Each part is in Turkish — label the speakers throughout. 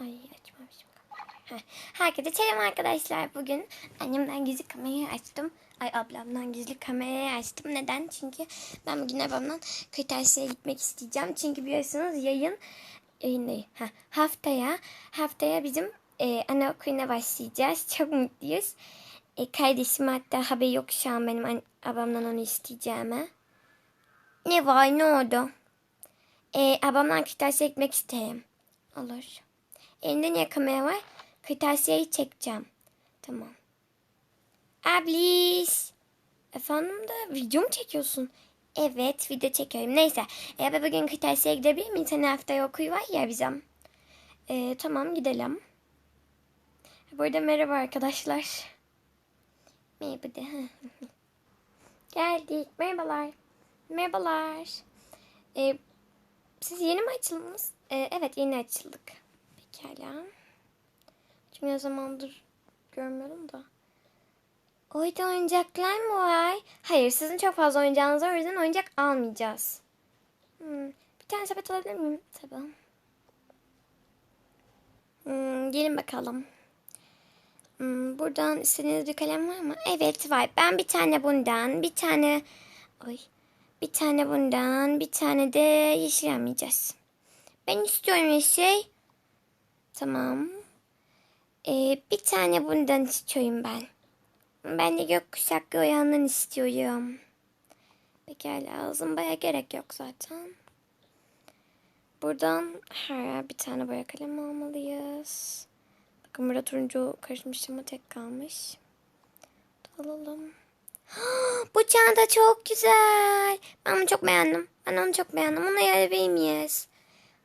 Speaker 1: Ay açmamışım. Herkese selam arkadaşlar. Bugün annemden gizli kamerayı açtım. Ay ablamdan gizli kamerayı açtım. Neden? Çünkü ben bugün ablamdan kırtasiyeye gitmek isteyeceğim. Çünkü biliyorsunuz yayın yayın değil. Ha, haftaya haftaya bizim e, anaokuluna başlayacağız. Çok mutluyuz. E, kardeşim hatta haberi yok şu an benim an- ablamdan onu isteyeceğime. Ne var ne oldu? E, ablamdan kırtasiye gitmek isterim. Olur. Elinde niye kamera var? Kırtasiyeyi çekeceğim. Tamam. Ablis. Efendim de video mu çekiyorsun? Evet video çekiyorum. Neyse. E, ben bugün kırtasiyeye gidebilir miyim? Senin haftaya okuyu var ya bizim. E, tamam gidelim. Bu arada merhaba arkadaşlar. Merhaba de. Geldik. Merhabalar. Merhabalar. E, siz yeni mi açıldınız? E, evet yeni açıldık. Pekala. Çünkü ne zamandır görmüyorum da. Oyda oyuncaklar mı var? Hayır sizin çok fazla oyuncağınız var o yüzden oyuncak almayacağız. Hmm, bir tane sepet alabilir miyim? Tabii. Hmm, gelin bakalım. Hmm, buradan istediğiniz bir kalem var mı? Evet var. Ben bir tane bundan, bir tane... Oy. Bir tane bundan, bir tane de yeşil almayacağız. Ben istiyorum yeşil. Tamam. Ee, bir tane bundan istiyorum ben. Ben de gökkuşak oyandan istiyorum. Pekala zımbaya gerek yok zaten. Buradan her bir tane boya kalem almalıyız. Bakın burada turuncu karışmış ama tek kalmış. Alalım. Bu çanta çok güzel. Ben bunu çok beğendim. Ben onu çok beğendim. Onu alabilir miyiz?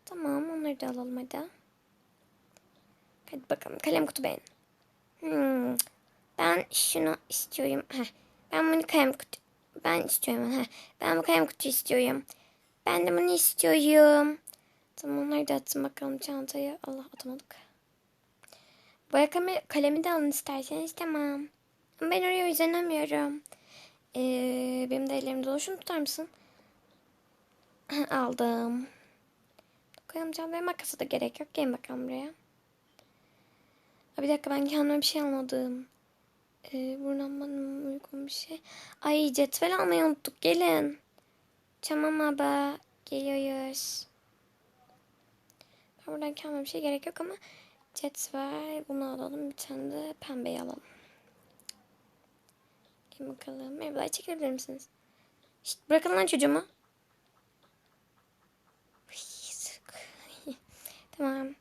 Speaker 1: Tamam onları da alalım hadi. Hadi bakalım kalem kutu beğen. Hmm. Ben şunu istiyorum. Heh. Ben bunu kalem kutu. Ben istiyorum. Heh. Ben bu kalem kutu istiyorum. Ben de bunu istiyorum. Tamam onları da atın bakalım çantaya. Allah atamadık. Boya kalemi, de alın isterseniz tamam. Ama Ben oraya uzanamıyorum. Ee, benim de ellerim dolu. Şunu tutar mısın? Aldım. Koyalım çantaya makası da gerek yok. Gelin bakalım buraya. Bir dakika ben kendime bir şey almadım. Ee, buradan bana uygun bir şey. Ay cetvel almayı unuttuk. Gelin. Tamam abi. Geliyoruz. Ben buradan kendime bir şey gerek yok ama cetvel bunu alalım. Bir tane de pembeyi alalım. Gelin bakalım. Merhabalar çekebilir misiniz? Şişt, bırakın lan çocuğumu. Tamam.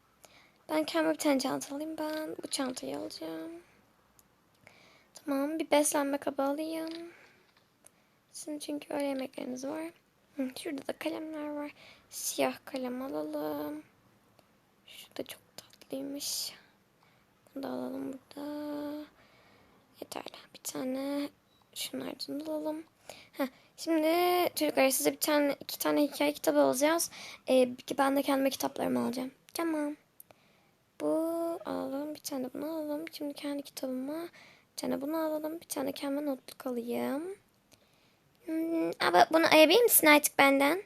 Speaker 1: Ben kendime bir tane çanta alayım. Ben bu çantayı alacağım. Tamam. Bir beslenme kabı alayım. Sizin çünkü öyle yemekleriniz var. Şurada da kalemler var. Siyah kalem alalım. Şu da çok tatlıymış. Bunu da alalım burada. Yeterli. Bir tane şunlardan alalım. Heh, şimdi çocuklar size bir tane iki tane hikaye kitabı alacağız. Ee, ben de kendime kitaplarımı alacağım. Tamam. Bu alalım. Bir tane bunu alalım. Şimdi kendi kitabıma bir tane bunu alalım. Bir tane kendime notluk alayım. Hmm, ama bunu ayabilir misin artık benden?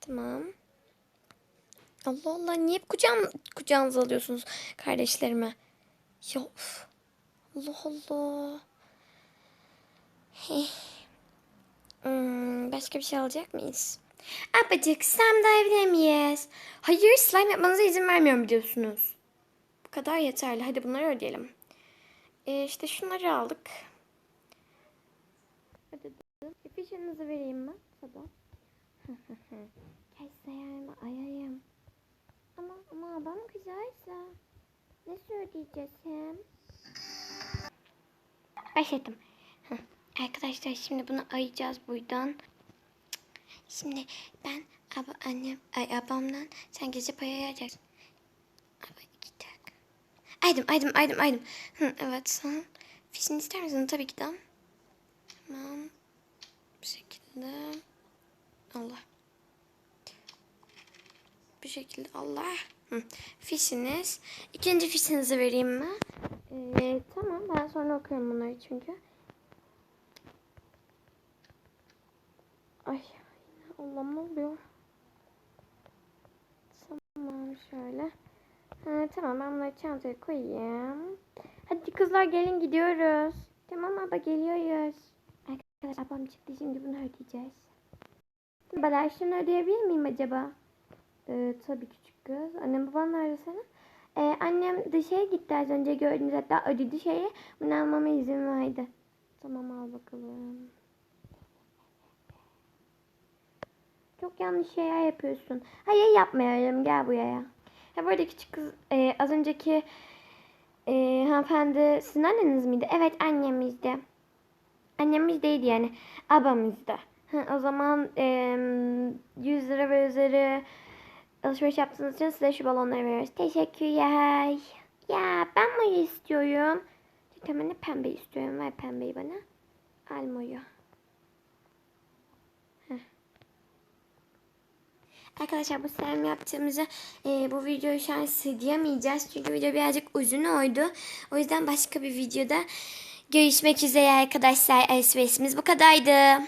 Speaker 1: Tamam. Allah Allah niye kucağım, kucağınıza alıyorsunuz kardeşlerime? Ya of. Allah Allah. Hmm, başka bir şey alacak mıyız? Abacık slime dive'de miyiz? Hayır slime yapmanıza izin vermiyorum biliyorsunuz. Bu kadar yeterli. Hadi bunları ödeyelim. Ee, işte şunları aldık. Ödedim. Fişinizi vereyim mi? Gel sayarma ayayım. Ama ama babam güzelse. Nasıl ödeyeceğiz hem? Başladım. Arkadaşlar şimdi bunu ayacağız buradan. Şimdi ben ab annem ay abamdan sen gece iki dakika. Aydım aydım aydım aydım. Hı, evet sen fişini ister misin? Tabii ki de. Tamam. Bu şekilde. Allah. Bu şekilde Allah. Hı. Fişiniz. İkinci fişinizi vereyim mi? Ee, tamam ben sonra okuyorum bunları çünkü. Ay Allah'ım ne oluyor? Tamam şöyle. Tamam ben bunları çantaya koyayım. Hadi kızlar gelin gidiyoruz. Tamam abla geliyoruz. Arkadaşlar ablam çıktı şimdi bunu ödeyeceğiz. Ben şunu ödeyebilir miyim acaba? Ee, tabii küçük kız. Annem baban nerede senin? Ee, annem dışarı gitti az önce gördünüz hatta ödedi şeyi. Bunu almama izin verdi. Tamam al bakalım. Çok yanlış şeyler yapıyorsun. Hayır yapmayalım gel buraya. Ya böyle küçük kız e, az önceki e, hanımefendi sizin anneniz miydi? Evet annemizdi. Annemiz değildi yani abamızdı. Hı, o zaman e, 100 lira ve üzeri alışveriş yaptığınız için size şu balonları veriyoruz. Teşekkürler. Ya ben moyu istiyorum. Tamam pembe istiyorum. Ver pembeyi bana. Al. Arkadaşlar bu serum yaptığımızı e, bu videoyu şu an sığdıramayacağız. Çünkü video birazcık uzun oldu. O yüzden başka bir videoda görüşmek üzere arkadaşlar. Alışverişimiz bu kadardı.